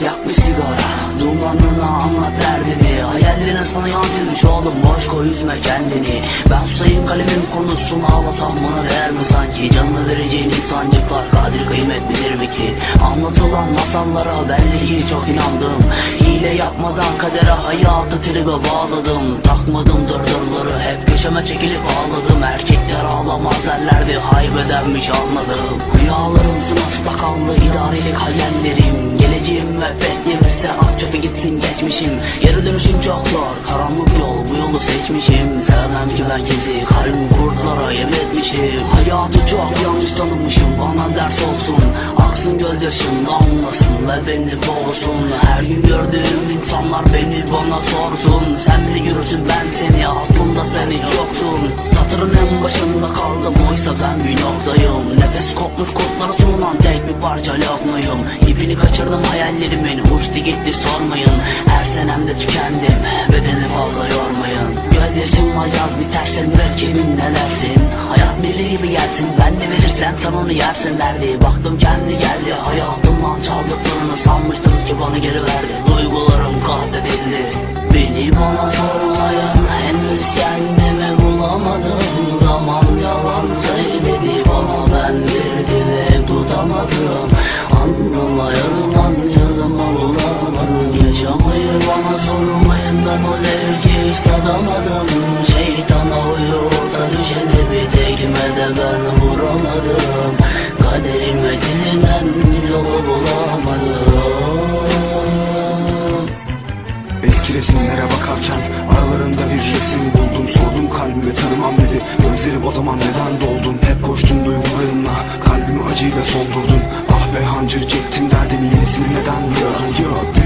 bir sigara Dumanına anlat derdini. Hayallerine sana yansımış oğlum Boş koy üzme kendini. Ben susayım kalemin konusunu ağlasam bana değer mi sanki? Canını vereceğin insancıklar Kadir kıymet bilir mi ki? Anlatılan masallara belli ki çok inandım. Hile yapmadan kadere hayatı tribe bağladım. Takmadım dırdırları hep köşeme çekilip ağladım. Erkekler ağlamaz derlerdi haybedenmiş anladım. Rüyalarım sınıfta kaldı idarelik hayallerim müebbet yemezse at çöpe gitsin geçmişim. Geri dönüşüm çok zor karanlık yol bu yolu seçmişim. Sevmem ki ben kimseyi kalbim kurtlara yem etmişim Hayatı çok yanlış tanımışım bana ders olsun. Aksın gözyaşım damlasın ve beni boğsun. Her gün gördüğüm insanlar beni bana sorsun. Sen bile görürsün ben seni aslında sen hiç yoksun. Satırın en başında kaldım oysa ben bir noktayım. Nefes kopmuş kodlara sunulan tek bir parça lokmayım. İpini kaçırdım hayallerimin uçtu gitti sormayın. Her senemde tükendim bedeni fazla yormayın Gözyaşımla yaz biterse mürekkebim ne dersin? Hayat birliği gibi gelsin ben ne verirsem sen onu yersin derdi. Baktım kendi geldi hayatımdan çaldıklarını sanmıştım ki bana geri verdi. Duygularım katledildi Beni bana sormayın henüz kendimi bulamadım. Zaman yalan söyledi bana ben bir dile tutamadım. Anlama yazılan yazıma bulamadım Yaşamayı bana sormayın zevki hiç tadamadım Şeytana uyup da düşene bir tekme de ben vuramadım Kaderime çizilen yolu bulamadım Eski resimlere bakarken aralarında bir resim buldum. Sordum kalbime tanımam dedi. Gözlerim o zaman neden doldun? Hep koştum duygularımla Kalbimi acıyla soldurdun. Ah be hancır çektim derdimi. Yenisini neden diyordun Ya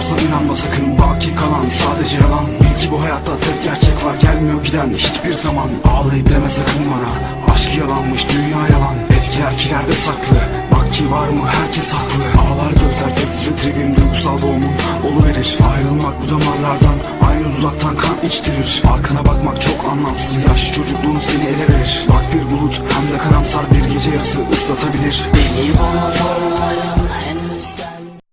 duyarsan inanma sakın Baki kalan sadece yalan. Bil ki bu hayatta tek gerçek var Gelmiyor giden hiçbir zaman. Ağlayıp deme sakın bana Aşk yalanmış dünya yalan. Eskiler kilerde saklı Bak ki var mı herkes haklı. Ağlar gözler tek tribim duygusal doğumun Oluverir. Ayrılmak bu damarlardan Aynı dudaktan kan içtirir. Arkana bakmak çok anlamsız Yaş çocukluğun seni ele verir. Bak bir bulut hem de karamsar bir gece yarısı ıslatabilir. Beni bana sormayın